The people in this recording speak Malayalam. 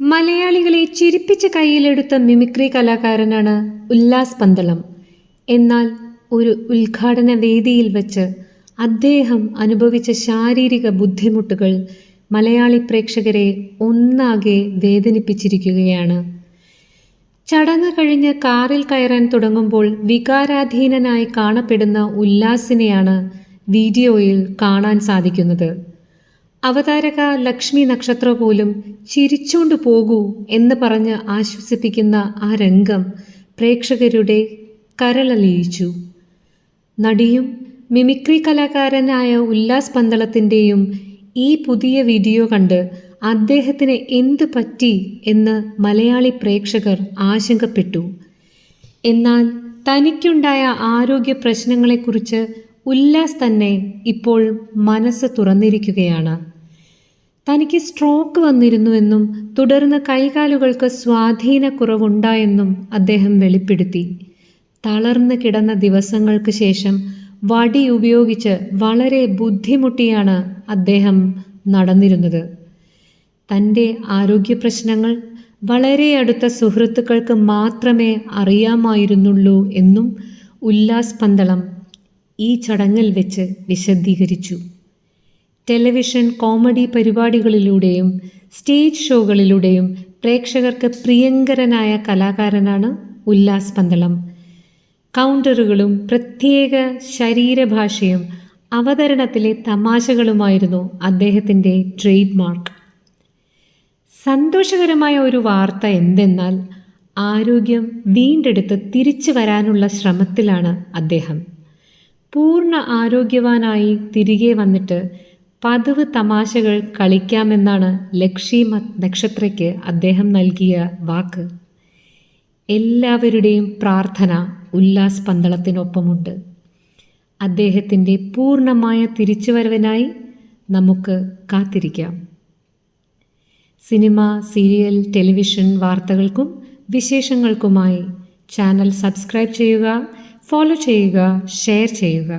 മലയാളികളെ ചിരിപ്പിച്ച് കയ്യിലെടുത്ത മിമിക്രി കലാകാരനാണ് ഉല്ലാസ് പന്തളം. എന്നാൽ ഒരു ഉദ്ഘാടന വേദിയിൽ വച്ച് അദ്ദേഹം അനുഭവിച്ച ശാരീരിക ബുദ്ധിമുട്ടുകൾ മലയാളി പ്രേക്ഷകരെ ഒന്നാകെ വേദനിപ്പിച്ചിരിക്കുകയാണ്. ചടങ്ങ് കഴിഞ്ഞ് കാറിൽ കയറാൻ തുടങ്ങുമ്പോൾ വികാരാധീനനായി കാണപ്പെടുന്ന ഉല്ലാസിനെയാണ് വീഡിയോയിൽ കാണാൻ സാധിക്കുന്നത്. അവതാരക ലക്ഷ്മി നക്ഷത്ര പോലും ചിരിച്ചുകൊണ്ട് പോകൂ എന്ന് പറഞ്ഞ് ആശ്വസിപ്പിക്കുന്ന ആ രംഗം പ്രേക്ഷകരുടെ കരളലിയിച്ചു. നടിയും മിമിക്രി കലാകാരനായ ഉല്ലാസ് പന്തളത്തിന്റെയും ഈ പുതിയ വീഡിയോ കണ്ട് അദ്ദേഹത്തിന് എന്തു പറ്റി എന്ന് മലയാളി പ്രേക്ഷകർ ആശങ്കപ്പെട്ടു. എന്നാൽ തനിക്കുണ്ടായ ആരോഗ്യ പ്രശ്നങ്ങളെക്കുറിച്ച് ഉല്ലാസ് തന്നെ ഇപ്പോൾ മനസ്സ് തുറന്നിരിക്കുകയാണ്. തനിക്ക് സ്ട്രോക്ക് വന്നിരുന്നുവെന്നും തുടർന്ന് കൈകാലുകൾക്ക് സ്വാധീനക്കുറവുണ്ടായെന്നും അദ്ദേഹം വെളിപ്പെടുത്തി. തളർന്നു കിടന്ന ദിവസങ്ങൾക്ക് ശേഷം വടി ഉപയോഗിച്ച് വളരെ ബുദ്ധിമുട്ടിയാണ് അദ്ദേഹം നടന്നിരുന്നത്. തന്റെ ആരോഗ്യ പ്രശ്നങ്ങൾ വളരെ അടുത്ത സുഹൃത്തുക്കൾക്ക് മാത്രമേ അറിയാമായിരുന്നുള്ളൂ എന്നും ഉല്ലാസ് പന്തളം ഈ ചടങ്ങിൽ വെച്ച് വിശദീകരിച്ചു. ടെലിവിഷൻ കോമഡി പരിപാടികളിലൂടെയും സ്റ്റേജ് ഷോകളിലൂടെയും പ്രേക്ഷകർക്ക് പ്രിയങ്കരനായ കലാകാരനാണ് ഉല്ലാസ് പന്തളം. കൗണ്ടറുകളും പ്രത്യേക ശരീരഭാഷയും അവതരണത്തിലെ തമാശകളുമായിരുന്നു അദ്ദേഹത്തിന്റെ ട്രേഡ് മാർക്ക് സന്തോഷകരമായ ഒരു വാർത്ത എന്തെന്നാൽ ആരോഗ്യം വീണ്ടെടുത്ത് തിരിച്ചു വരാനുള്ള ശ്രമത്തിലാണ് അദ്ദേഹം. പൂർണ ആരോഗ്യവാനായി തിരികെ വന്നിട്ട് പതിവ് തമാശകൾ കളിക്കാമെന്നാണ് ലക്ഷി നക്ഷത്രയ്ക്ക് അദ്ദേഹം നൽകിയ വാക്ക്. എല്ലാവരുടെയും പ്രാർത്ഥന ഉല്ലാസ് പന്തളത്തിനൊപ്പമുണ്ട് അദ്ദേഹത്തിന്റെ പൂർണമായ തിരിച്ചുവരവിനായി നമുക്ക് കാത്തിരിക്കാം. സിനിമ സീരിയൽ ടെലിവിഷൻ വാർത്തകൾക്കും വിശേഷങ്ങൾക്കുമായി ചാനൽ സബ്സ്ക്രൈബ് ചെയ്യുക. ഫോളോ ചെയ്യുക ഷെയർ ചെയ്യുക.